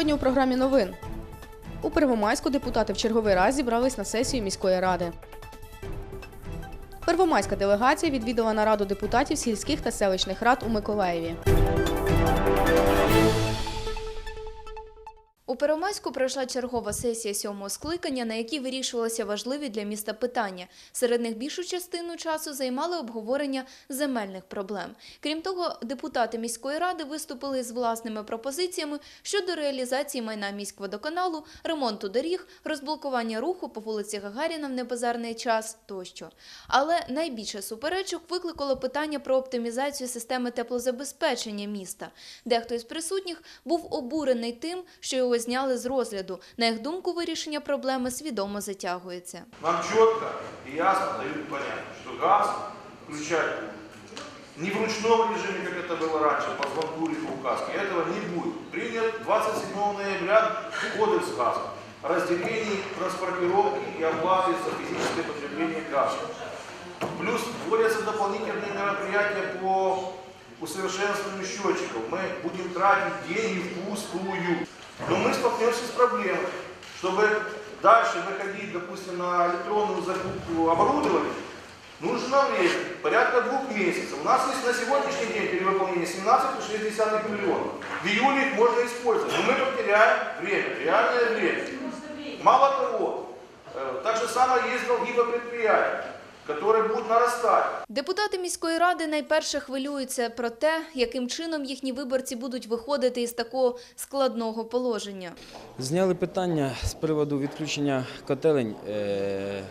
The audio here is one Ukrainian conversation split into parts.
Сьогодні у програмі новин. У Первомайську депутати в черговий раз зібрались на сесію міської ради. Первомайська делегація відвідала нараду депутатів сільських та селищних рад у Миколаєві. У Первомайську пройшла чергова сесія сьомого скликання, на якій вирішувалися важливі для міста питання. Серед них більшу частину часу займали обговорення земельних проблем. Крім того, депутати міської ради виступили з власними пропозиціями щодо реалізації майна міськводоканалу, ремонту доріг, розблокування руху по вулиці Гагаріна в небазарний час тощо. Але найбільше суперечок викликало питання про оптимізацію системи теплозабезпечення міста. Дехто із присутніх був обурений тим, що його зняли з розгляду. На їх думку, вирішення проблеми свідомо затягується. Нам четко и ясно дают понять, что газ включать не в ручном режиме, как это было раньше, по звонку или по указке. Этого не будет. Принят 27 ноября кодекс газа о разделении транспортировки и оплаты за физическое потребление газа. Плюс вводятся дополнительные мероприятия по усовершенствованию счетчиков. Мы будем тратить деньги впустую. Но мы столкнемся с проблемой, чтобы дальше выходить, допустим, на электронную закупку оборудования, нужно время, порядка двух месяцев. У нас есть на сегодняшний день перевыполнение 17,6 миллионов. В июле их можно использовать, но мы потеряем время, реальное время. Мало того, э, так же самое есть долги по предприятиям, которые будуть наростати. Депутати міської ради найперше хвилюються про те, яким чином їхні виборці будуть виходити із такого складного положення. Зняли питання з приводу відключення котелень, е,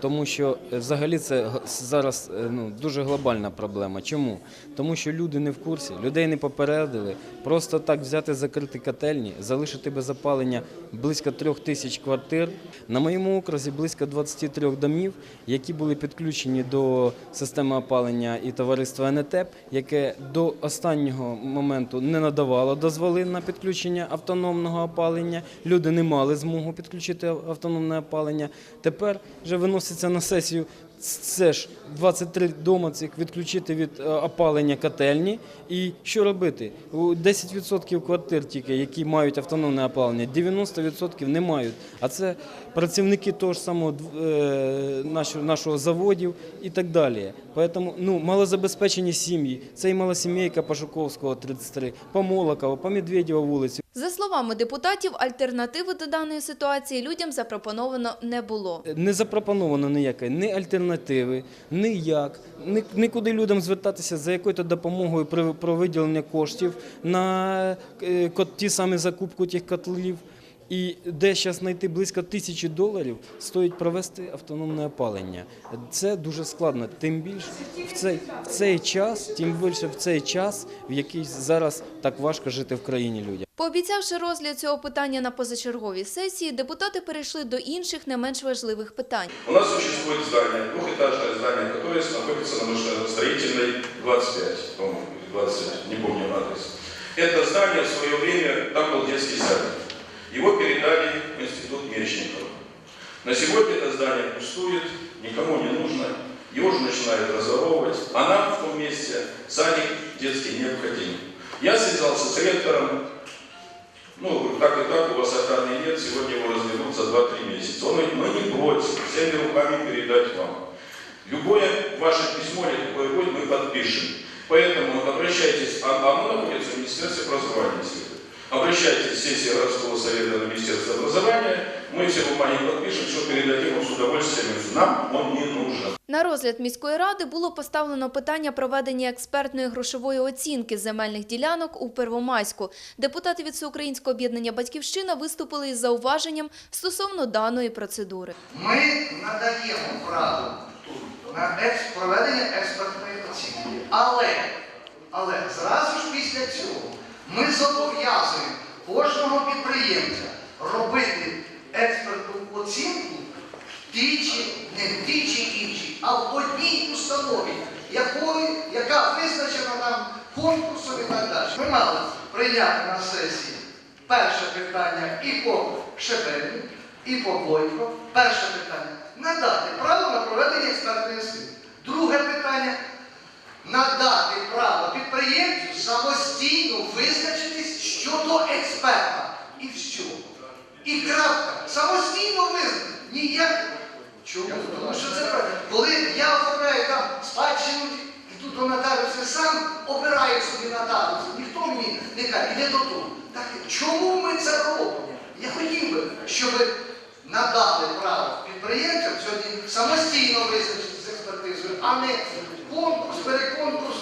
тому що е, взагалі це зараз е, ну, дуже глобальна проблема. Чому? Тому що люди не в курсі, людей не попередили. Просто так взяти закрити котельні, залишити без опалення близько трьох тисяч квартир. На моєму окрузі близько 23 домів, які були підключені до системи опалення і товариства НЕТЕП, яке до останнього моменту не надавало дозволи на підключення автономного опалення. Люди не мали змогу підключити автономне опалення. Тепер вже виноситься на сесію. Це ж 23 дома цих відключити від е, опалення котельні. І що робити? 10% квартир тільки, які мають автономне опалення, 90% не мають. А це працівники того ж самого е, нашого, нашого заводів і так далі. Поэтому ну, малозабезпечені сім'ї. Це і малосімейка по Жуковського 33, по Молокова, по Медведєва вулиці. За словами депутатів, альтернативи до даної ситуації людям запропоновано не було. Не запропоновано ніякої ні альтернативи, ніяк, як, нікуди людям звертатися за якою допомогою при про виділення коштів на е, ті самі закупку тих котлів. І де зараз знайти близько тисячі доларів, стоїть провести автономне опалення. Це дуже складно. Тим більше в цей, в цей час, тим більше в цей час, в який зараз так важко жити в країні людям. Пообіцявши розгляд цього питання на позачерговій сесії, депутати перейшли до інших не менш важливих питань. У нас существует здание, двухэтажное здание, которое находится на машиностроительной 25, по-моему, или 20, не помню адрес. Это здание в свое время, там был детский садик. Его передали в институт Мечникова. На сегодня это здание пустует, никому не нужно, его же начинают разворовывать, а нам в том месте садик детский необходим. Я связался с ректором, ну, так и так, у вас охраны нет, сегодня его развернут за 2-3 месяца. Он говорит, мы не против всеми руками передать вам. Любое ваше письмо или какое будет, мы подпишем. Поэтому обращайтесь, а а оно находится в Министерстве образования. Обращайтесь в сессии городского совета на Министерство образования, мы все бумаги подпишем, все передадим вам с удовольствием. Нам он не нужен. На розгляд міської ради було поставлено питання проведення експертної грошової оцінки земельних ділянок у Первомайську. Депутати від Всеукраїнського об'єднання «Батьківщина» виступили із зауваженням стосовно даної процедури. Ми надаємо право на проведення експертної оцінки. Але, але зразу ж після цього ми зобов'язуємо кожного підприємця робити експертну оцінку в тій чи не тій чи іншій, а в одній установі, якої, яка визначена нам конкурсом і так далі. Ми мали прийняти на сесії перше питання і по Шебельні, і по Бойко. Перше питання надати право на проведення експертної оцінки. Друге питання надати право підприємцю самостійно визначитись щодо експерта. І все. І крапка. Самостійно визнати. Ніяк. Чому? Тому що це правда. Коли я оформляю там спадщину, іду до нотаріуса, сам обираю собі нотаріуса. Ніхто мені не каже, іде до того. Так чому ми це робимо? Я хотів би, щоб надали право підприємцям сьогодні самостійно визначити з експертизою, а не конкурс, переконкурс.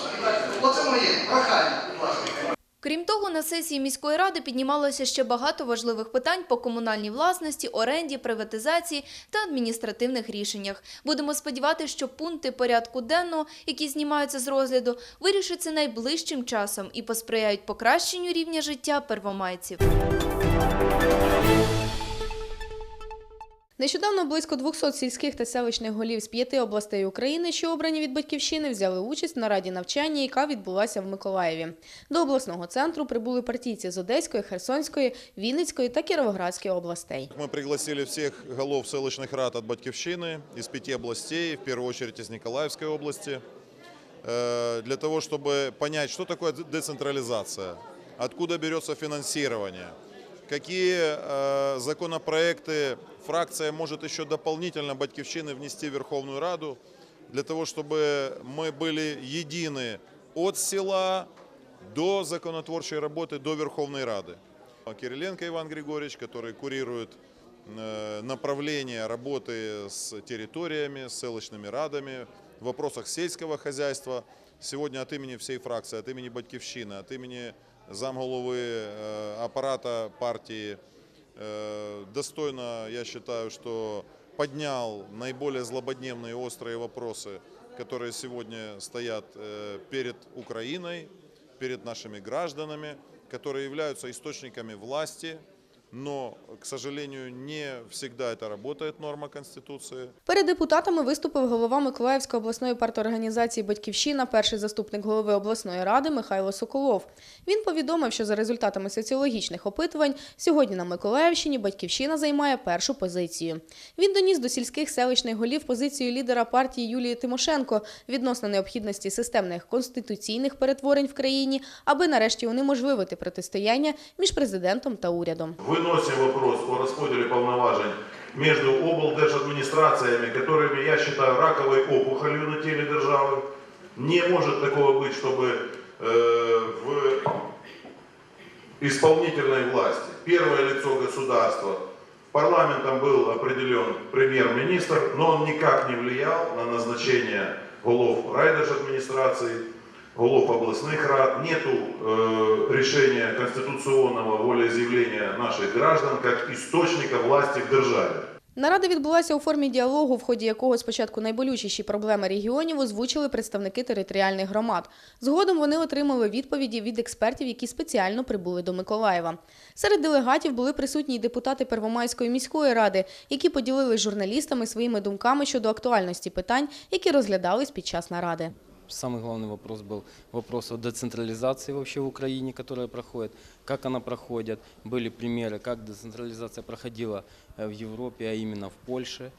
Оце моє прохання, будь ласка. Крім того, на сесії міської ради піднімалося ще багато важливих питань по комунальній власності, оренді, приватизації та адміністративних рішеннях. Будемо сподіватися, що пункти порядку денного, які знімаються з розгляду, вирішаться найближчим часом і посприяють покращенню рівня життя первомайців. Нещодавно близько 200 сільських та селищних голів з п'яти областей України, що обрані від батьківщини, взяли участь на раді навчання, яка відбулася в Миколаєві. До обласного центру прибули партійці з Одеської, Херсонської, Вінницької та Кіровоградської областей. Мы пригласили всех голов селищных рад от Батькивщины из пяти областей, в первую очередь из Николаевской области, э, для того, чтобы понять, что такое децентрализация, откуда берется финансирование, Какие э, законопроекты фракция может еще дополнительно Батькивщины внести в Верховную Раду, для того, чтобы мы были едины от села до законотворчей работы, до Верховной Рады. Кириленко Иван Григорьевич, который курирует э, направление работы с территориями, с селочными радами в вопросах сельского хозяйства. Сегодня от имени всей фракции, от имени Батькивщины, от имени замголовы э, аппарата партии э, достойно, я считаю, что поднял наиболее злободневные и острые вопросы, которые сегодня стоят э, перед Украиной, перед нашими гражданами, которые являются источниками власти, но, к сожалению, не всегда это работает, норма Конституции. Перед депутатами виступив голова Миколаївської обласної парторганізації Батьківщина, перший заступник голови обласної ради Михайло Соколов. Він повідомив, що за результатами соціологічних опитувань сьогодні на Миколаївщині Батьківщина займає першу позицію. Він доніс до сільських селищних голів позицію лідера партії Юлії Тимошенко відносно необхідності системних конституційних перетворень в країні, аби нарешті унеможливити протистояння між президентом та урядом. Выносим вопрос о распределе повноважень между облдержадминистрациями, которыми я считаю раковой опухолью на теле державы. Не может такого быть, чтобы э, в исполнительной власти первое лицо государства парламентом был определен премьер-министр, но он никак не влиял на назначение голов райдержадминистрации, голов областных рад. Нету э, решения конституционного волеизъявления наших граждан как источника власти в державе. Нарада відбулася у формі діалогу, в ході якого спочатку найболючіші проблеми регіонів озвучили представники територіальних громад. Згодом вони отримали відповіді від експертів, які спеціально прибули до Миколаєва. Серед делегатів були присутні й депутати Первомайської міської ради, які поділилися з журналістами своїми думками щодо актуальності питань, які розглядались під час наради. Самый главный вопрос был вопрос о децентрализации вообще в Украине, которая проходит, как она проходит. Были примеры, как децентрализация проходила э, в Европе, а именно в Польше.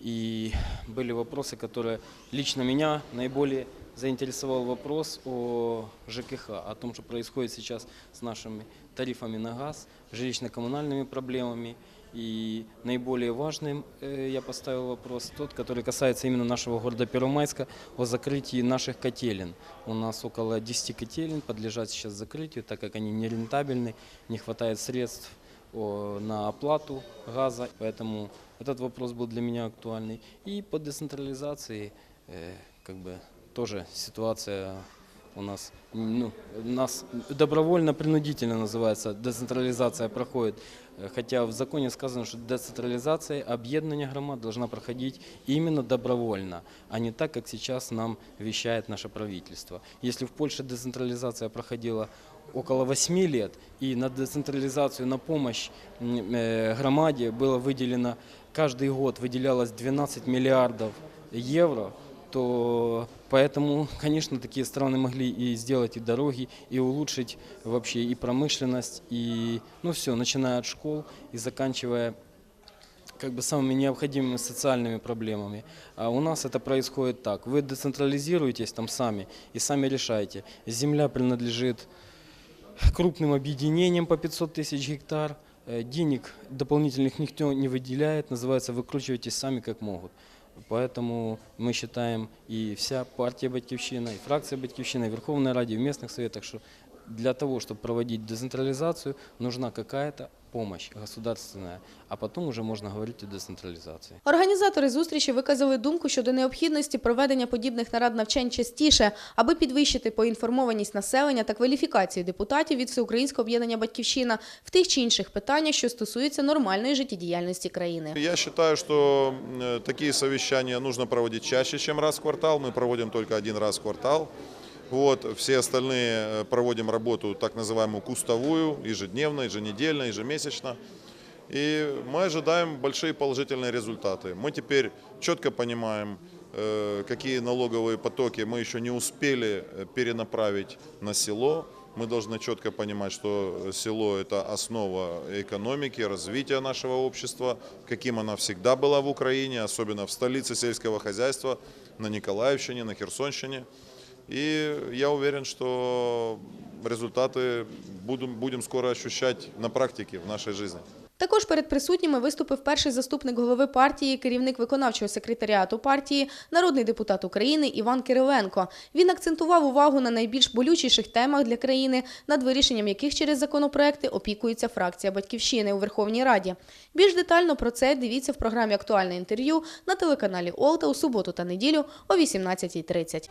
И были вопросы, которые лично меня наиболее заинтересовал вопрос о ЖКХ, о том, что происходит сейчас с нашими тарифами на газ, жилищно-коммунальными проблемами. И наиболее важным э, я поставил вопрос тот, который касается именно нашего города Первомайска, о закрытии наших котелин. У нас около 10 котелин подлежат сейчас закрытию, так как они нерентабельны, не хватает средств о, на оплату газа, поэтому этот вопрос был для меня актуальный. И по децентрализации, э, как бы тоже ситуация у нас, ну, у нас добровольно-принудительно называется, децентрализация проходит. Э, Хотя в законе сказано, что децентрализация, объединение громад должна проходить именно добровольно, а не так, как сейчас нам вещает наше правительство. Если в Польше децентрализация проходила около 8 лет, и на децентрализацию, на помощь м, э, громаде было выделено, каждый год выделялось 12 миллиардов евро, то поэтому, конечно, такие страны могли и сделать и дороги, и улучшить вообще и промышленность, и, ну все, начиная от школ и заканчивая как бы самыми необходимыми социальными проблемами. А у нас это происходит так. Вы децентрализируетесь там сами и сами решаете. Земля принадлежит крупным объединениям по 500 тысяч гектар. Э, Денег дополнительных никто не выделяет, называется «выкручивайтесь сами как могут». Поэтому мы считаем и вся партия «Батьковщина», и фракция «Батьковщина», и Верховная Раде, и в местных советах, что для того, чтобы проводить децентрализацию, нужна какая-то помощь государственная, а потом уже можно говорить о децентрализации. Організатори зустрічі виказали думку щодо необхідності проведення подібних нарад навчань частіше, аби підвищити поінформованість населення та кваліфікацію депутатів від Всеукраїнського об'єднання «Батьківщина» в тих чи інших питаннях, що стосуються нормальної життєдіяльності країни. Я считаю, что э, такие совещания нужно проводить чаще, чем раз в квартал. Мы проводим только один раз в квартал. Вот, все остальные э, проводим работу так называемую кустовую, ежедневно, еженедельно, ежемесячно. И мы ожидаем большие положительные результаты. Мы теперь четко понимаем, э, какие налоговые потоки мы еще не успели э, перенаправить на село. Мы должны четко понимать, что село – это основа экономики, развития нашего общества, каким она всегда была в Украине, особенно в столице сельского хозяйства, на Николаевщине, на Херсонщине. И я уверен, что результаты будем, будем скоро ощущать на практике в нашей жизни. Також перед присутніми виступив перший заступник голови партії, керівник виконавчого секретаріату партії, народний депутат України Іван Кириленко. Він акцентував увагу на найбільш болючіших темах для країни, над вирішенням яких через законопроекти опікується фракція Батьківщини у Верховній Раді. Більш детально про це дивіться в програмі Актуальне інтерв'ю на телеканалі Олта у суботу та неділю о 18.30.